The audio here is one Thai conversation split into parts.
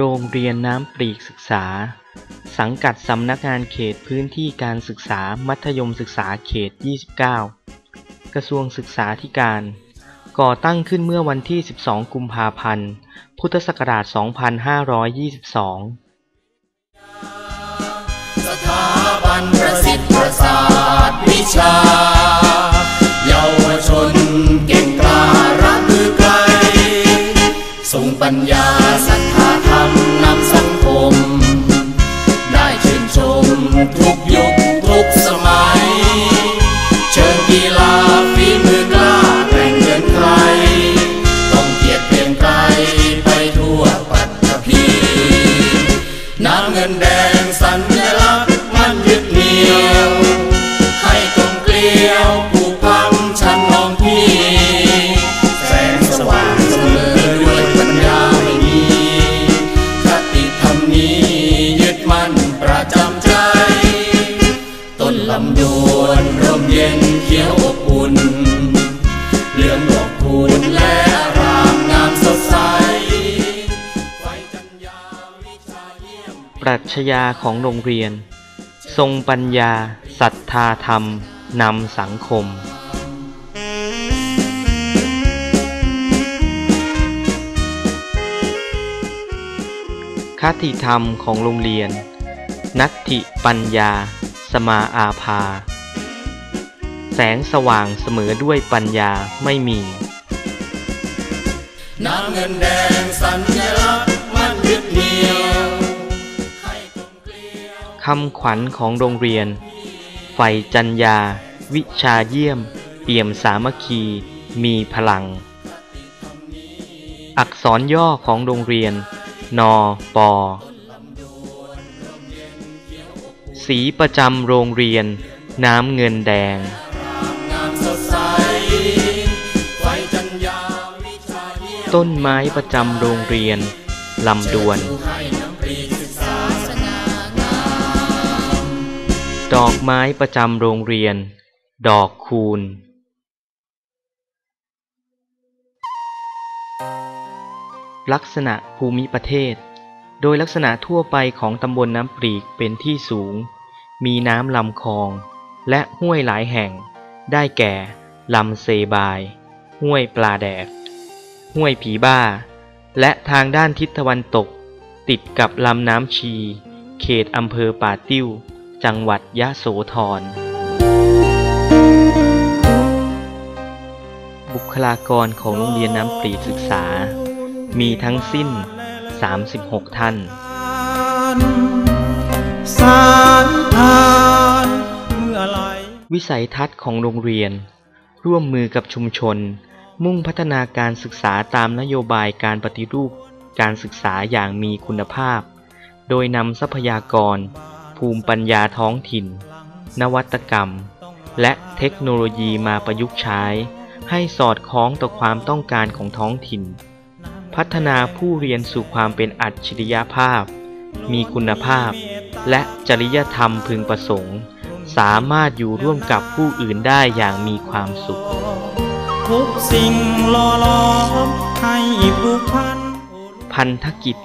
โรงเรียนน้ำปรีกศึกษา สังกัดสำนักงานเขตพื้นที่การศึกษามัธยมศึกษาเขต 29 กระทรวงศึกษาธิการ ก่อตั้งขึ้นเมื่อวันที่ 12 กุมภาพันธ์ พุทธศักราช 2522สถาบันประสิทธิ์ประสาทวิชา เย็นเขียวอบอุ่นเหลืองดอกคูณและรามงามสดใสไฟจัญญาวิชาเยี่ยมปรัชญาของโรงเรียน ทรงปัญญาศรัทธาธรรม นำสังคมคติธรรมของโรงเรียน นัตถิปัญญา สมาอาภา แสงสว่างเสมอด้วยปัญญาไม่มี น้ำเงินแดงสัญลักษณ์มันยึดเหนี่ยวคำขวัญของโรงเรียน ไฟจัญญา วิชาเยี่ยม เปี่ยมสามัคคี มีพลัง อักษรย่อของโรงเรียน นอปอสีประจำโรงเรียน น้ำเงินแดง ต้นไม้ประจำโรงเรียนลำดวน ดอกไม้ประจำโรงเรียน ดอกคูณลักษณะภูมิประเทศ โดยลักษณะทั่วไปของตำบลน้ำปรีกเป็นที่สูง มีน้ำลำคลอง และห้วยหลายแห่ง ได้แก่ลำเซบาย ห้วยปลาแดก ห้วยผีบ้า และทางด้านทิศตะวันตก ติดกับลำน้ำชี เขตอำเภอป่าติ้ว จังหวัดยะโสธร บุคลากรของโรงเรียนน้ำปรีศึกษา มีทั้งสิ้น 36 ท่านสารทานเมื่อไหรวิสัยทัศน์ของโรงเรียน ร่วมมือกับชุมชน มุ่งพัฒนาการศึกษาตามนโยบายการปฏิรูปการศึกษาอย่างมีคุณภาพ โดยนำทรัพยากร ภูมิปัญญาท้องถิ่น นวัตกรรม และเทคโนโลยีมาประยุกต์ใช้ ให้สอดคล้องต่อความต้องการของท้องถิ่น พัฒนาผู้เรียนสู่ความเป็นอัจฉริยภาพ มีคุณภาพ และจริยธรรมพึงประสงค์ สามารถอยู่ร่วมกับผู้อื่นได้อย่างมีความสุข ทุกสิ่งหล่อหลอมให้ผูกพันพันธกิจ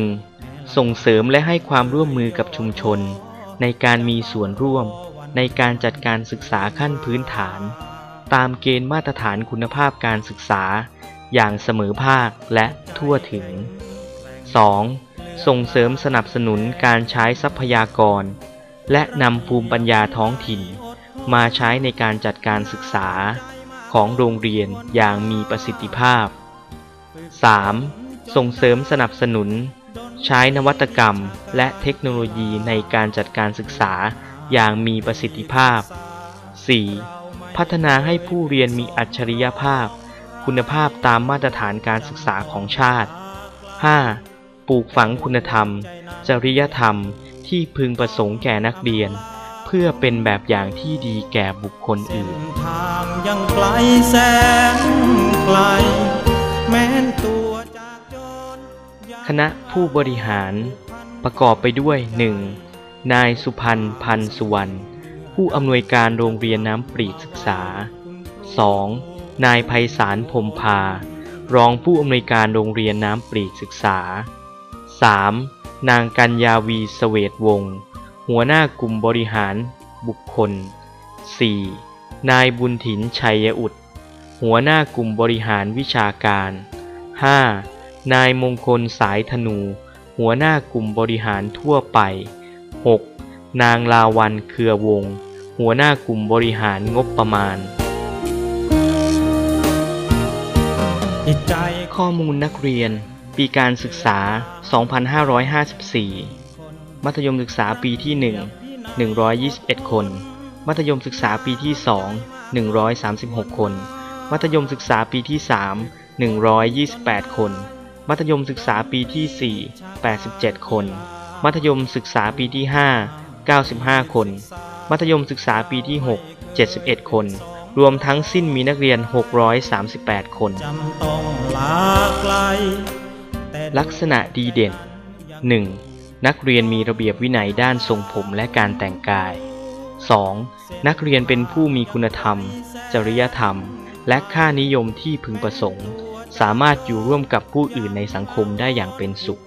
1. ส่งเสริมและให้ความร่วมมือกับชุมชน ในการมีส่วนร่วม ในการจัดการศึกษาขั้นพื้นฐาน ตามเกณฑ์มาตรฐานคุณภาพการศึกษา อย่างเสมอภาคและทั่วถึง 2. ส่งเสริมสนับสนุนการใช้ทรัพยากร และนำภูมิปัญญาท้องถิ่น มาใช้ในการจัดการศึกษา ของโรงเรียนอย่างมีประสิทธิภาพ 3. ส่งเสริมสนับสนุน ใช้นวัตกรรมและเทคโนโลยีในการจัดการศึกษาอย่างมีประสิทธิภาพ 4. พัฒนาให้ผู้เรียนมีอัจฉริยภาพ คุณภาพตามมาตรฐานการศึกษาของชาติ 5. ปลูกฝังคุณธรรม จริยธรรมที่พึงประสงค์แก่นักเรียน เพื่อเป็นแบบอย่างที่ดีแก่บุคคลอื่น ทางยังไกลแสนไกล แม้นตัวจากจรยังคณะผู้บริหารประกอบไปด้วย 1. นายสุพันธ์พันธ์สุวรรณผู้อำนวยการโรงเรียนน้ำปรีศึกษา 2. นายไพศาลพรหมพา รองผู้อำนวยการโรงเรียนน้ำปรีศึกษา 3. นางกัญญาวีเสเวตวงศ์ หัวหน้ากลุ่มบริหารบุคคล 4. นายบุญถินชัยอุดหัวหน้ากลุ่มบริหารวิชาการ 5. นายมงคลสายธนู หัวหน้ากลุ่มบริหารทั่วไป 6. นางลาวันเครือวงศ์หัวหน้ากลุ่มบริหารงบประมาณจิตใจข้อมูลนักเรียน ปีการศึกษา 2554 มัธยมศึกษาปีที่ 1 121 คน มัธยมศึกษาปีที่ 2 136 คน มัธยมศึกษาปีที่ 3 128 คน มัธยมศึกษาปีที่ 4 87 คน มัธยมศึกษาปีที่ 5 95 คน มัธยมศึกษาปีที่ 6 71 คน รวมทั้งสิ้นมีนักเรียน 638 คนจำต้องลาไกลแต่ลักษณะดีเด่น 1. นักเรียนมีระเบียบวินัยด้านทรงผมและการแต่งกาย 2. นักเรียนเป็นผู้มีคุณธรรม จริยธรรม และค่านิยมที่พึงประสงค์ สามารถอยู่ร่วมกับผู้อื่นในสังคมได้อย่างเป็นสุข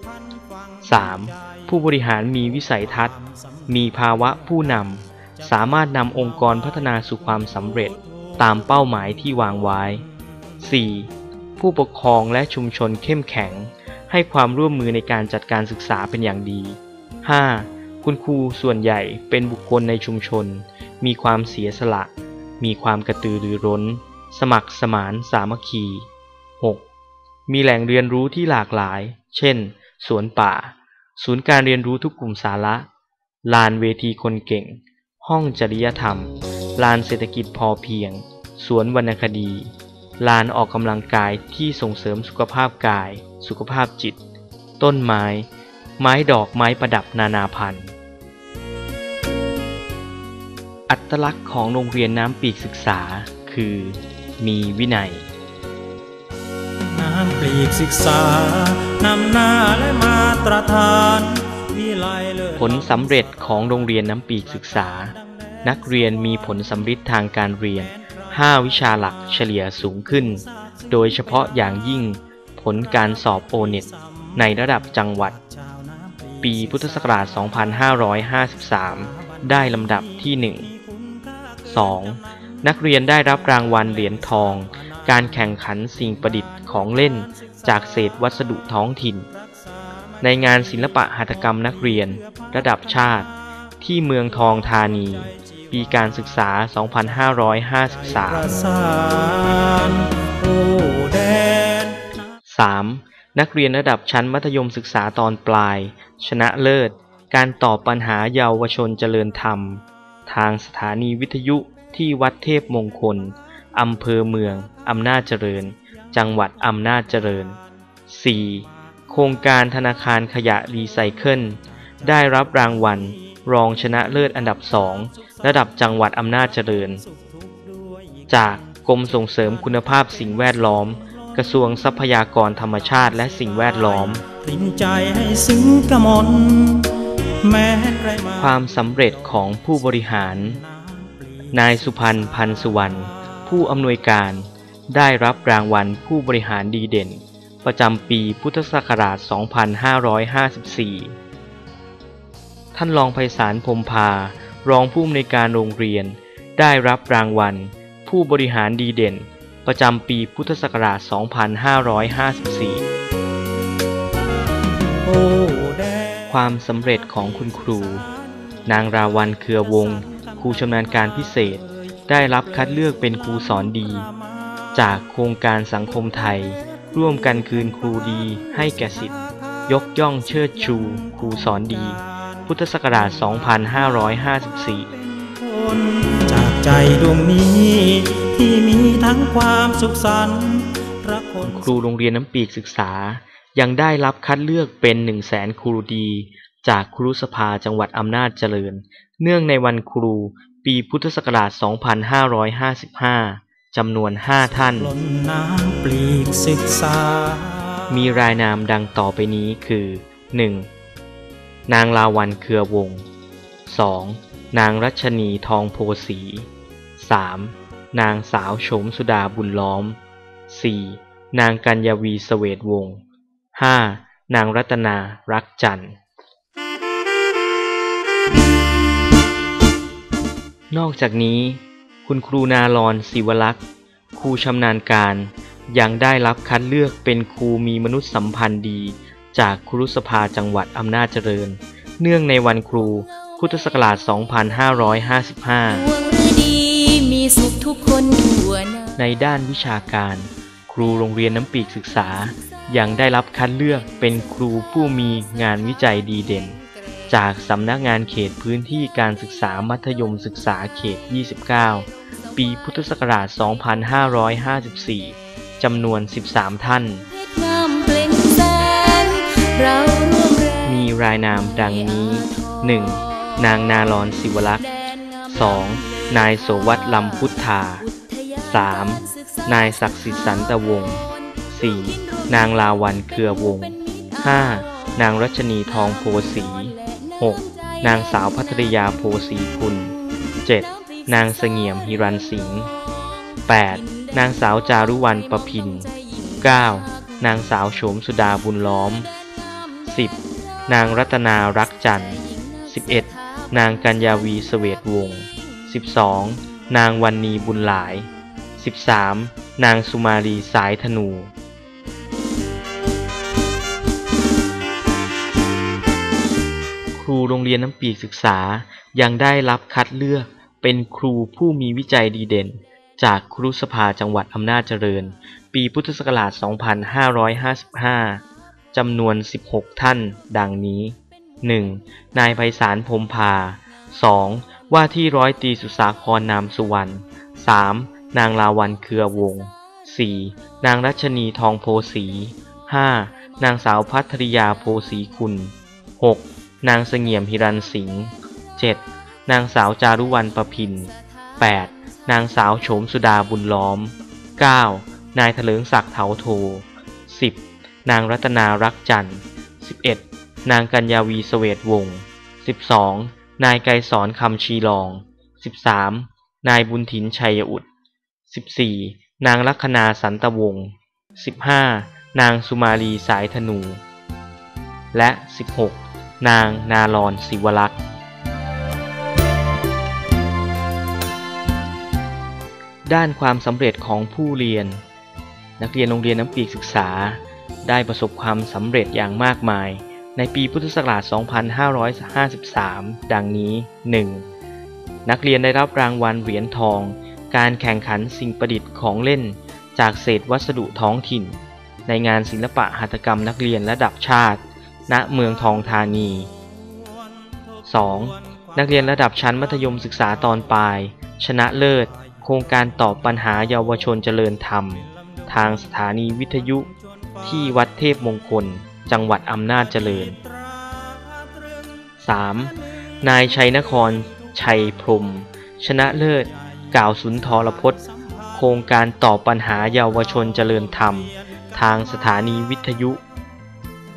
3. ผู้บริหารมีวิสัยทัศน์ มีภาวะผู้นำ สามารถนำองค์กรพัฒนาสู่ความสำเร็จตามเป้าหมายที่วางไว้ 4. ผู้ปกครองและชุมชนเข้มแข็ง ให้ความร่วมมือในการจัดการศึกษาเป็นอย่างดี 5. คุณครูส่วนใหญ่เป็นบุคคลในชุมชน มีความเสียสละ มีความกระตือรือร้น สมัครสมานสามัคคี 6. มีแหล่งเรียนรู้ที่หลากหลาย เช่น สวนป่า ศูนย์การเรียนรู้ทุกกลุ่มสาระ ลานเวทีคนเก่ง ห้องจริยธรรม ลานเศรษฐกิจพอเพียง สวนวรรณคดี ลานออกกำลังกายที่ส่งเสริมสุขภาพกาย สุขภาพจิต ต้นไม้ ไม้ดอกไม้ประดับนานาพันธุ์ อัตลักษณ์ของโรงเรียนน้ำปีกศึกษา คือ มีวินัย น้ำปลีกศึกษานำหน้าและมาตรฐานวิไลเลิศผลสำเร็จของโรงเรียนน้ำปีกศึกษา นักเรียนมีผลสำฤทธิ์ทางการเรียน 5 วิชาหลักเฉลี่ยสูงขึ้น โดยเฉพาะอย่างยิ่งผลการสอบโอเน็ตในระดับจังหวัด ปีพุทธศักราช 2553 ได้ลำดับที่ 1 2. นักเรียนได้รับรางวัลเหรียญทอง การแข่งขันสิ่งประดิษฐ์ของเล่นจากเศษวัสดุท้องถิ่น ในงานศิลปะหัตถกรรมนักเรียนระดับชาติที่เมืองทองธานี ปีการศึกษาประ2553สานโอ้แดน 3. นักเรียนระดับชั้นมัธยมศึกษาตอนปลาย ชนะเลิศ การตอบปัญหาเยาวชนเจริญธรรม ทางสถานีวิทยุที่วัดเทพมงคล อำเภอเมือง อำนาจเจริญ จังหวัดอำนาจเจริญ 4. โครงการธนาคารขยะรีไซเคิล ได้รับรางวัล รองชนะเลิศอันดับสองระดับจังหวัดอำนาจเจริญ จากกรมส่งเสริมคุณภาพสิ่งแวดล้อม กระทรวงทรัพยากรธรรมชาติและสิ่งแวดล้อมปริมใจให้ซึ้งกระมนแม้ใครมาความสำเร็จของผู้บริหาร นายสุพันธ์พันธ์สุวรรณผู้อำนวยการได้รับรางวัลผู้บริหารดีเด่น ประจำปีพุทธศักราช 2554 ท่านรองไพศาลพรมพา รองผู้อำนวยการโรงเรียน ได้รับรางวัล ผู้บริหารดีเด่น ประจำปีพุทธศักราช 2554 ความสำเร็จของคุณครู นางราวันเครือวง ครูชำนาญการพิเศษ ได้รับคัดเลือกเป็นครูสอนดี จากโครงการสังคมไทย ร่วมกันคืนครูดีให้แก่สิทธิ์ยกย่องเชิดชู ครูสอนดี พุทธศักราช 2554คนจากใจดวงนี้ที่มีทั้งความสุขสันต์รักคนครูโรงเรียนน้ำปีกศึกษา ยังได้รับคัดเลือกเป็น 1 0 0 0 0แสนครูดี จากครูสภาจังหวัดอำนาจเจริญ เนื่องในวันครูปีพุทธศักราช 2555 จำนวน 5 ท่านล้นน้ำปลีกศึกษามีรายนามดังต่อไปนี้คือ 1. นางลาวันเครือวง 2. นางรัชนีทองโพสี 3. นางสาวโฉมสุดาบุญล้อม 4. นางกัญญาวีเสเวตวงศ์ 5. นางรัตนารักจันทร์ นอกจากนี้ คุณครูนาลอนศิวลักษ์ครูชำนาญการยังได้รับคัดเลือกเป็นครูมีมนุษยสัมพันธ์ดี จากครุสภาจังหวัดอำนาจเจริญ เนื่องในวันครู พุทธศักราช 2555 ในด้านวิชาการ ครูโรงเรียนน้ำปีกศึกษา ยังได้รับคัดเลือกเป็นครูผู้มีงานวิจัยดีเด่น จากสำนักงานเขตพื้นที่การศึกษามัธยมศึกษาเขต 29 ปีพุทธศักราช 2554 จำนวน 13 ท่าน มแรงมีรายนามดังนี้ 1. นางนาลอนศิวลักษณ์ 2. นายโสวัตลำพุทธา 3. นายศักดิ์สิทธิ์สันตวงศ์ 4. นางลาวันเครือวงศ์ 5. นางรัชนีทองโพสี 6. นางสาวพัทรยาโพสีคุณ 7. นางเสงี่ยมฮิรันสิงห์ 8. นางสาวจารุวรรณประพิน 9. นางสาวโฉมสุดาบุญล้อม 10. นางรัตนารักจันทร์ 11. นางกัญญาวีเสเวตวงศ์ 12. นางวันนีบุญหลาย 13. นางสุมาลีสายธนูครูโรงเรียนน้ำปีศึกษายังได้รับคัดเลือกเป็นครูผู้มีวิจัยดีเด่น จากครุสภาจังหวัดอำนาจเจริญ ปีพุทธศักราช 2555 จำนวน 16 ท่าน ดังนี้ 1. นายไพศาลพรมพา 2. ว่าที่ร้อยตรีสุสาครนามสุวรรณ 3. นางลาวันเครือวง 4. นางรัชนีทองโพสี 5. นางสาวพัทริยาโพสีคุณ 6. นางเสงี่ยมฮิรันสิงห์ 7. นางสาวจารุวรรณประพิน 8. นางสาวโฉมสุดาบุญล้อม 9. นายเถลิงศักดิ์เถาโท 10. นางรัตนารักจันทร์ 11. นางกัญญาวีเสวตวงศ์ 12. นายไกรสอนคำชีลอง 13. นายบุญถินชัยอุด 14. นางลัคนาสันตวงศ์ 15. นางสุมาลีสายธนู และ 16. นางนาลอนศิวลักษ์ด้านความสำเร็จของผู้เรียน นักเรียนโรงเรียนน้ำปีกศึกษา ได้ประสบความสำเร็จอย่างมากมาย ในปีพุทธศักราช 2553 ดังนี้ 1. นักเรียนได้รับรางวัลเหรียญทอง การแข่งขันสิ่งประดิษฐ์ของเล่น จากเศษวัสดุท้องถิ่น ในงานศิลปะหัตถกรรมนักเรียนระดับชาติ ณ เมืองทองธานี 2. นักเรียนระดับชั้นมัธยมศึกษาตอนปลาย ชนะเลิศ โครงการตอบปัญหาเยาวชนเจริญธรรม ทางสถานีวิทยุ ที่วัดเทพมงคล จังหวัดอำนาจเจริญ 3. นายชัยนคร ชัยพรม ชนะเลิศ กล่าวสุนทรพจน์ โครงการตอบปัญหาเยาวชนเจริญธรรม ทางสถานีวิทยุ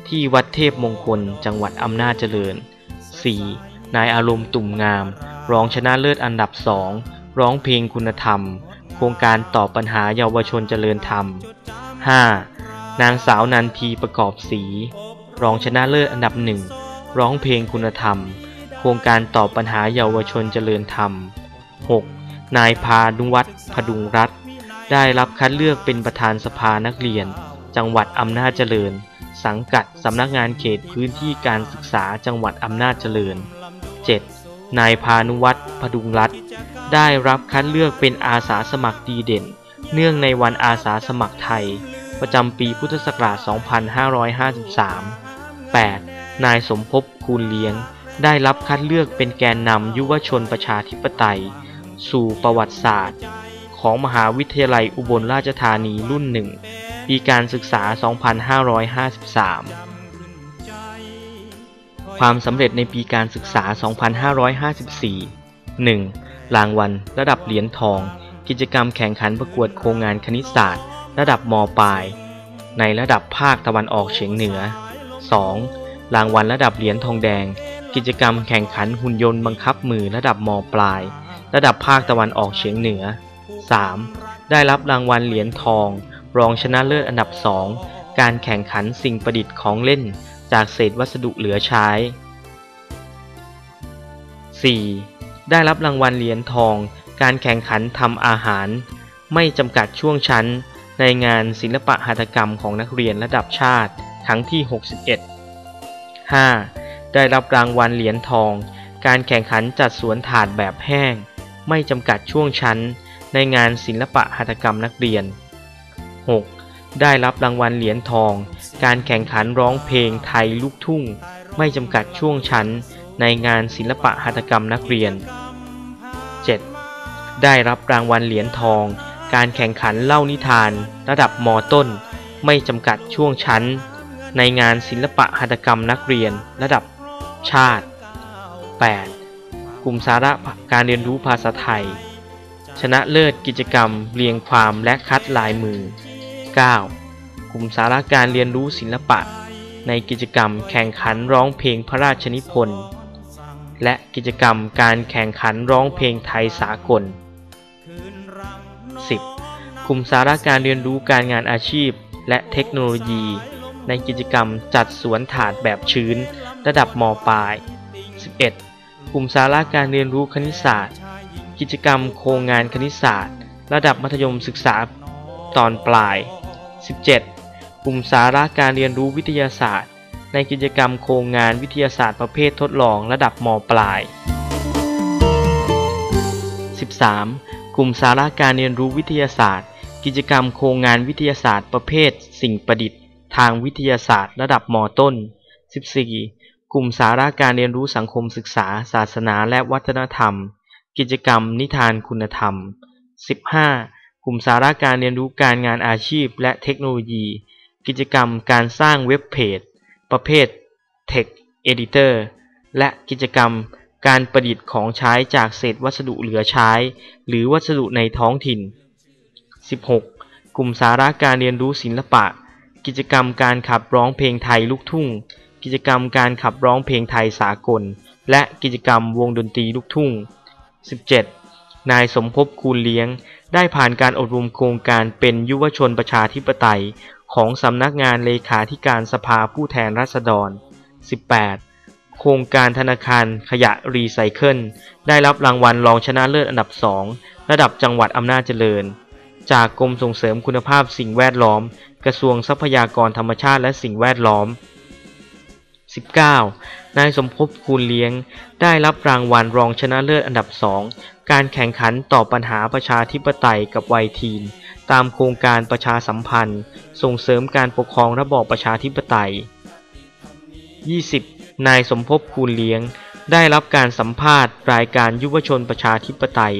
ที่วัดเทพมงคล จังหวัดอำนาจเจริญ 4. นายอารมณ์ตุ่มงาม รองชนะเลิศอันดับสองร้องเพลงคุณธรรม โครงการตอบปัญหาเยาวชนเจริญธรรม 5. นางสาวนันทีประกอบศรีรองชนะเลิศอันดับหนึ่ง ร้องเพลงคุณธรรม โครงการตอบปัญหาเยาวชนเจริญธรรม 6. นายพานุวัฒน์พดุงรัตได้รับคัดเลือกเป็นประธานสภานักเรียน จังหวัดอำนาจเจริญ สังกัดสำนักงานเขตพื้นที่การศึกษาจังหวัดอำนาจเจริญ 7. นายพานุวัฒน์พดุงรัตได้รับคัดเลือกเป็นอาสาสมัครดีเด่น เนื่องในวันอาสาสมัครไทย ประจำปีพุทธศักราช 2553 8. นายสมภพคูณเลี้ยง ได้รับคัดเลือกเป็นแกนนำยุวชนประชาธิปไตย สู่ประวัติศาสตร์ ของมหาวิทยาลัยอุบลราชธานีรุ่นหนึ่งปีการศึกษา 2553ความสำเร็จในปีการศึกษา 2554 1. รางวัล ระดับเหรียญทอง กิจกรรมแข่งขันประกวดโครงงานคณิตศาสตร์ ระดับมปลาย ในระดับภาคตะวันออกเฉียงเหนือ 2. รางวัลระดับเหรียญทองแดง กิจกรรมแข่งขันหุ่นยนต์บังคับมือระดับมปลาย ระดับภาคตะวันออกเฉียงเหนือ 3. ได้รับรางวัลเหรียญทอง รองชนะเลิศอันดับ 2 การแข่งขันสิ่งประดิษฐ์ของเล่น จากเศษวัสดุเหลือใช้ 4. ได้รับรางวัลเหรียญทอง การแข่งขันทำอาหาร ไม่จำกัดช่วงชั้น ในงานศิลปะหัตถกรรมของนักเรียนระดับชาติครั้งที่ 61 5. ได้รับรางวัลเหรียญทอง การแข่งขันจัดสวนถาดแบบแห้ง ไม่จำกัดช่วงชั้น ในงานศิลปะหัตถกรรมนักเรียน 6. ได้รับรางวัลเหรียญทอง การแข่งขันร้องเพลงไทยลูกทุ่ง ไม่จำกัดช่วงชั้น ในงานศิลปะหัตถกรรมนักเรียน 7. ได้รับรางวัลเหรียญทอง การแข่งขันเล่านิทาน ระดับมต้น ไม่จำกัดช่วงชั้น ในงานศิลปะหัตถกรรมนักเรียนระดับชาติ 8. กลุ่มสาระการเรียนรู้ภาษาไทย ชนะเลิศกิจกรรม เรียงความและคัดลายมือ 9. กลุ่มสาระการเรียนรู้ศิลปะ ในกิจกรรมแข่งขันร้องเพลงพระราชนิพนธ์และกิจกรรมการแข่งขันร้องเพลงไทยสากล กลุ่มสาระการเรียนรู้การงานอาชีพ และเทคโนโลยี ในกิจกรรมจัดสวนถาดแบบชื้น ระดับมปลาย 11. กลุ่มสาระการเรียนรู้คณิตศาสตร์ กิจกรรมโครงงานคณิตศาสตร์ ระดับมัธยมศึกษาตอนปลาย 17. กลุ่มสาระการเรียนรู้วิทยาศาสตร์ ในกิจกรรมโครงงานวิทยาศาสตร์ประเภททดลองระดับมปลาย 13. กลุ่มสาระการเรียนรู้วิทยาศาสตร์ กิจกรรมโครงงานวิทยาศาสตร์ประเภท สิ่งประดิษฐ์ ทางวิทยาศาสตร์ ระดับมต้น 14. กลุ่มสาระการเรียนรู้สังคมศึกษา ศาสนาและวัฒนธรรม กิจกรรมนิทานคุณธรรม 15. กลุ่มสาระการเรียนรู้การงานอาชีพและเทคโนโลยี กิจกรรมการสร้างเว็บเพจ ประเภท Text Editor และกิจกรรมการประดิษฐ์ของใช้จากเศษวัสดุเหลือใช้ หรือวัสดุในท้องถิ่น 16. กลุ่มสาระการเรียนรู้ศิลปะ กิจกรรมการขับร้องเพลงไทยลูกทุ่ง กิจกรรมการขับร้องเพลงไทยสากล และกิจกรรมวงดนตรีลูกทุ่ง 17. นายสมภพคูณเลี้ยง ได้ผ่านการอบรมโครงการเป็นยุวชนประชาธิปไตย ของสำนักงานเลขาธิการสภาผู้แทนราษฎร 18. โครงการธนาคารขยะรีไซเคิล ได้รับรางวัลรองชนะเลิศอันดับ 2 ระดับจังหวัดอำนาจเจริญ จากกรมส่งเสริมคุณภาพสิ่งแวดล้อม กระทรวงทรัพยากรธรรมชาติและสิ่งแวดล้อม 19. นายสมภพคูณเลี้ยง ได้รับรางวัลรองชนะเลิศอันดับ 2 การแข่งขันต่อปัญหาประชาธิปไตยกับวัยทีน ตามโครงการประชาสัมพันธ์ ส่งเสริมการปกครองระบอบประชาธิปไตย 20. นายสมภพคูณเลี้ยง ได้รับการสัมภาษณ์รายการยุวชนประชาธิปไตย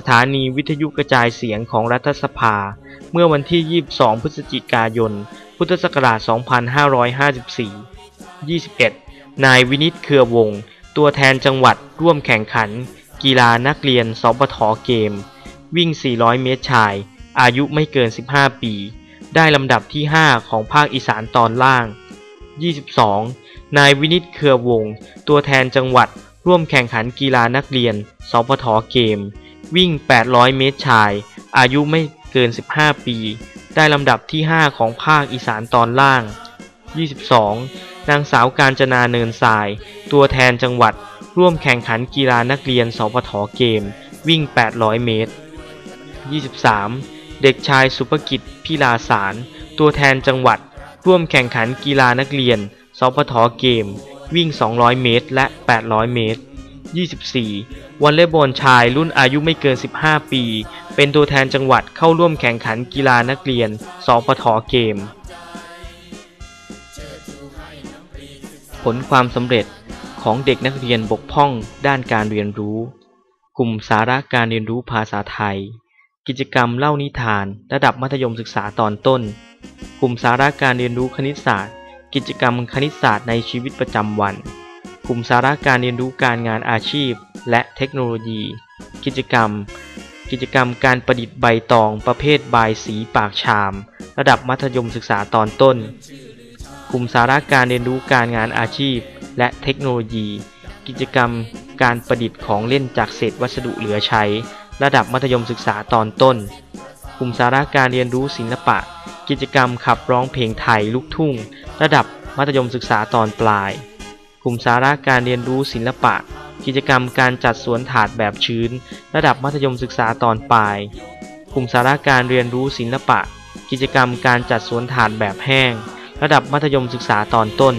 สถานีวิทยุกระจายเสียงของรัฐสภา เมื่อวันที่ 22 พฤศจิกายน พุทธศักราช 2554 21. นายวินิตเครือวงศ์ตัวแทนจังหวัดร่วมแข่งขัน กีฬานักเรียนสปทเกม วิ่ง 400 เมตรชาย อายุไม่เกิน 15 ปี ได้ลำดับที่ 5 ของภาคอีสานตอนล่าง 22. นายวินิตเครือวงศ์ตัวแทนจังหวัดร่วมแข่งขันกีฬานักเรียนสปทเกม วิ่ง 800 เมตรชาย อายุไม่เกิน 15 ปี ได้ลำดับที่ 5 ของภาคอีสานตอนล่าง 22. นางสาวการจนาเนินทราย ตัวแทนจังหวัด ร่วมแข่งขันกีฬานักเรียนสพทเกม วิ่ง 800 เมตร 23. เด็กชายสุภกิจพิลาสาร ตัวแทนจังหวัด ร่วมแข่งขันกีฬานักเรียนสพทเกม วิ่ง 200 เมตร และ 800 เมตร 24. วอลเลย์บอลชายรุ่นอายุไม่เกิน 15 ปี เป็นตัวแทนจังหวัดเข้าร่วมแข่งขันกีฬานักเรียน สพทเกม ผลความสำเร็จของเด็กนักเรียนบกพร่องด้านการเรียนรู้ กลุ่มสาระการเรียนรู้ภาษาไทย กิจกรรมเล่านิทาน ระดับมัธยมศึกษาตอนต้น กลุ่มสาระการเรียนรู้คณิตศาสตร์ กิจกรรมคณิตศาสตร์ในชีวิตประจำวัน กลุ่มสาระการเรียนรู้การงานอาชีพ และเทคโนโลยี กิจกรรม กิจกรรมการประดิษฐ์ใบตองประเภทบายสีปากชาม ระดับมัธยมศึกษาตอนต้น กลุ่มสาระการเรียนรู้การงานอาชีพ และเทคโนโลยี กิจกรรมการประดิษฐ์ของเล่นจากเศษวัสดุเหลือใช้ ระดับมัธยมศึกษาตอนต้น กลุ่มสาระการเรียนรู้ศิลปะ กิจกรรมขับร้องเพลงไทยลูกทุ่ง ระดับมัธยมศึกษาตอนปลาย ลุ่มสาระการเรียนรู้ศิลปะ กิจกรรมการจัดสวนถาดแบบชื้น ระดับมัธยมศึกษาตอนปลาย กลุ่มสาระการเรียนรู้ศิลปะ กิจกรรมการจัดสวนถาดแบบแห้ง ระดับมัธยมศึกษาตอนต้น